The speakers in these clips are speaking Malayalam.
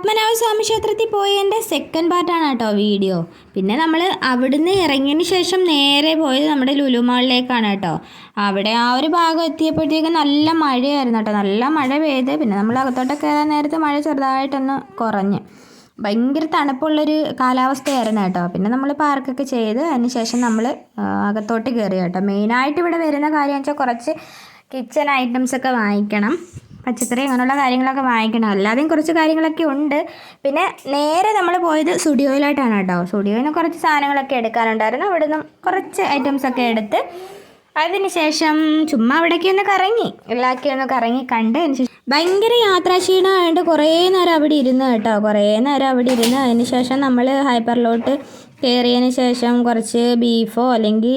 പത്മനാഭസ്വാമി ക്ഷേത്രത്തിൽ പോയതിന്റെ സെക്കൻഡ് പാർട്ടാണ് കേട്ടോ വീഡിയോ പിന്നെ നമ്മൾ അവിടുന്ന് ഇറങ്ങിയതിന് ശേഷം നേരെ പോയത് നമ്മുടെ ലുലുമാളിലേക്കാണ് കേട്ടോ. അവിടെ ആ ഒരു ഭാഗം എത്തിയപ്പോഴത്തേക്കും നല്ല മഴയായിരുന്നു കേട്ടോ. നല്ല മഴ പെയ്ത് പിന്നെ നമ്മൾ അകത്തോട്ടൊക്കെ കയറാൻ നേരത്തെ മഴ ചെറുതായിട്ടൊന്ന് കുറഞ്ഞ്. ഭയങ്കര തണുപ്പുള്ളൊരു കാലാവസ്ഥയായിരുന്നു കേട്ടോ. പിന്നെ നമ്മൾ പാർക്കൊക്കെ ചെയ്ത് അതിന് ശേഷം നമ്മൾ അകത്തോട്ട് കയറി കേട്ടോ. മെയിനായിട്ട് ഇവിടെ വരുന്ന കാര്യം വെച്ചാൽ കുറച്ച് കിച്ചൺ ഐറ്റംസ് ഒക്കെ വാങ്ങിക്കണം. പച്ചക്കറി അങ്ങനെയുള്ള കാര്യങ്ങളൊക്കെ വാങ്ങിക്കണം. അല്ലാതെയും കുറച്ച് കാര്യങ്ങളൊക്കെ ഉണ്ട്. പിന്നെ നേരെ നമ്മൾ പോയത് സ്റ്റുഡിയോയിലോട്ടാണ് കേട്ടോ. സ്റ്റുഡിയോയിൽ നിന്ന് കുറച്ച് സാധനങ്ങളൊക്കെ എടുക്കാനുണ്ടായിരുന്നു. അവിടെ നിന്നും കുറച്ച് ഐറ്റംസൊക്കെ എടുത്ത് അതിനുശേഷം ചുമ്മാ അവിടേക്ക് ഒന്ന് കറങ്ങി. എല്ലാവർക്കും ഒന്ന് കറങ്ങി കണ്ടതിന് ശേഷം ഭയങ്കര യാത്രാക്ഷീണമായിട്ട് കുറേ നേരം അവിടെ ഇരുന്ന് കേട്ടോ. കുറേ നേരം അവിടെ ഇരുന്ന് അതിന് ശേഷം നമ്മൾ ഹൈപ്പറിലോട്ട് കയറിയതിന് ശേഷം കുറച്ച് ബീഫോ അല്ലെങ്കിൽ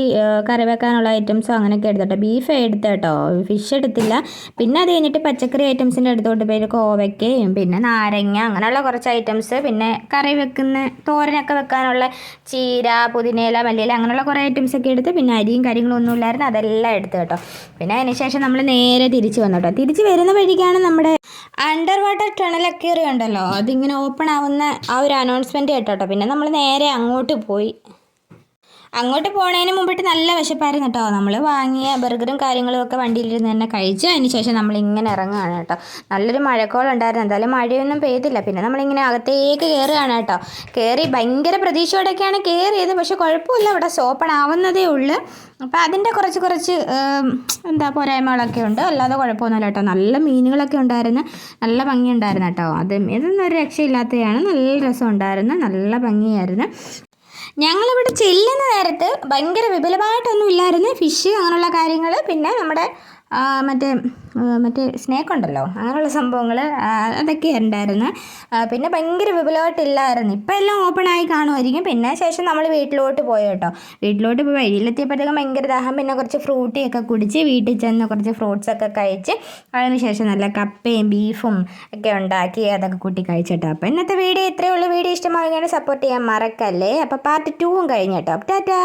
കറി വെക്കാനുള്ള ഐറ്റംസോ അങ്ങനെയൊക്കെ എടുത്തോട്ടെ ബീഫ് എടുത്ത് കേട്ടോ. ഫിഷ് എടുത്തില്ല. പിന്നെ അത് കഴിഞ്ഞിട്ട് പച്ചക്കറി ഐറ്റംസിന്റെ അടുത്തോട്ട് പേര് കോവയ്ക്കയും പിന്നെ നാരങ്ങ അങ്ങനെയുള്ള കുറച്ച് ഐറ്റംസ്. പിന്നെ കറി വെക്കുന്ന തോരനൊക്കെ വെക്കാനുള്ള ചീര പുതിനയില മല്ലിയില അങ്ങനെയുള്ള കുറേ ഐറ്റംസ് ഒക്കെ എടുത്ത് പിന്നെ അരിയും കാര്യങ്ങളൊന്നും ഇല്ലായിരുന്നു. അതെല്ലാം എടുത്ത് കേട്ടോ. പിന്നെ അതിന് ശേഷം നമ്മൾ നേരെ തിരിച്ച് വന്നു കേട്ടോ. തിരിച്ച് വരുന്ന വഴിക്കാണ് നമ്മുടെ അണ്ടർ വാട്ടർ ടണലൊക്കെ ഉണ്ടല്ലോ അതിങ്ങനെ ഓപ്പൺ ആവുന്ന ആ ഒരു അനൗൺസ്മെന്റ് കേട്ടോ പിന്നെ നമ്മൾ നേരെ അങ്ങോട്ട് പോയി. അങ്ങോട്ട് പോണതിന് മുമ്പിട്ട് നല്ല വിശപ്പായിരുന്നു കേട്ടോ. നമ്മൾ വാങ്ങിയ ബർഗറും കാര്യങ്ങളും ഒക്കെ വണ്ടിയിലിരുന്ന് തന്നെ കഴിച്ചു. അതിന് ശേഷം നമ്മൾ ഇങ്ങനെ ഇറങ്ങുകയാണ് കേട്ടോ. നല്ലൊരു മഴക്കോളുണ്ടായിരുന്നു എന്തായാലും മഴയൊന്നും പെയ്തില്ല. പിന്നെ നമ്മളിങ്ങനെ അകത്തേക്ക് കയറുകയാണ് കേട്ടോ. കയറി ഭയങ്കര പ്രതീക്ഷയോടെയൊക്കെയാണ് കയറിയത് പക്ഷെ കുഴപ്പമില്ല. ഇവിടെ സോപ്പൺ ആവുന്നതേ ഉള്ളൂ. അപ്പോൾ അതിന്റെ കുറച്ച് കുറച്ച് എന്താ പോരായ്മകളൊക്കെ ഉണ്ട്. അല്ലാതെ കുഴപ്പമൊന്നുമില്ല കേട്ടോ. നല്ല മീനുകളൊക്കെ ഉണ്ടായിരുന്നു. നല്ല ഭംഗി ഉണ്ടായിരുന്നു കേട്ടോ. അത് ഇതൊന്നും ഒരു രക്ഷയില്ലാത്തതാണ്. നല്ല രസം ഉണ്ടായിരുന്നു. നല്ല ഭംഗിയായിരുന്നു. ഞങ്ങളിവിടെ ചെല്ലുന്ന നേരത്ത് ഭയങ്കര വിപുലമായിട്ടൊന്നും ഇല്ലായിരുന്നു. ഫിഷ് അങ്ങനെയുള്ള കാര്യങ്ങൾ പിന്നെ നമ്മുടെ മറ്റേ മറ്റേ സ്നേക്ക് ഉണ്ടല്ലോ അങ്ങനെയുള്ള സംഭവങ്ങൾ അതൊക്കെ ഉണ്ടായിരുന്നു. പിന്നെ ഭയങ്കര വിപുലമായിട്ടില്ലായിരുന്നു. ഇപ്പം എല്ലാം ഓപ്പൺ ആയി കാണുമായിരിക്കും. പിന്നെ ശേഷം നമ്മൾ വീട്ടിലോട്ട് പോയി കേട്ടോ. വീട്ടിലോട്ട് പോയി വഴിയിലെത്തിയപ്പോഴത്തേക്കും ഭയങ്കര ദാഹം. പിന്നെ കുറച്ച് ഫ്രൂട്ടിയൊക്കെ കുടിച്ച് വീട്ടിൽ ചെന്ന് കുറച്ച് ഫ്രൂട്ട്സ് ഒക്കെ കഴിച്ച് അതിന് ശേഷം നല്ല കപ്പയും ബീഫും ഒക്കെ ഉണ്ടാക്കി അതൊക്കെ കൂട്ടി കഴിച്ചിട്ടോ. അപ്പോൾ ഇന്നത്തെ വീഡിയോ ഇത്രയേ ഉള്ളൂ. വീഡിയോ ഇഷ്ടമാവുകയാണെങ്കിൽ സപ്പോർട്ട് ചെയ്യാൻ മറക്കല്ലേ. അപ്പോൾ പാർട്ട് ടൂവും കഴിഞ്ഞ് കേട്ടോ. ടാറ്റാ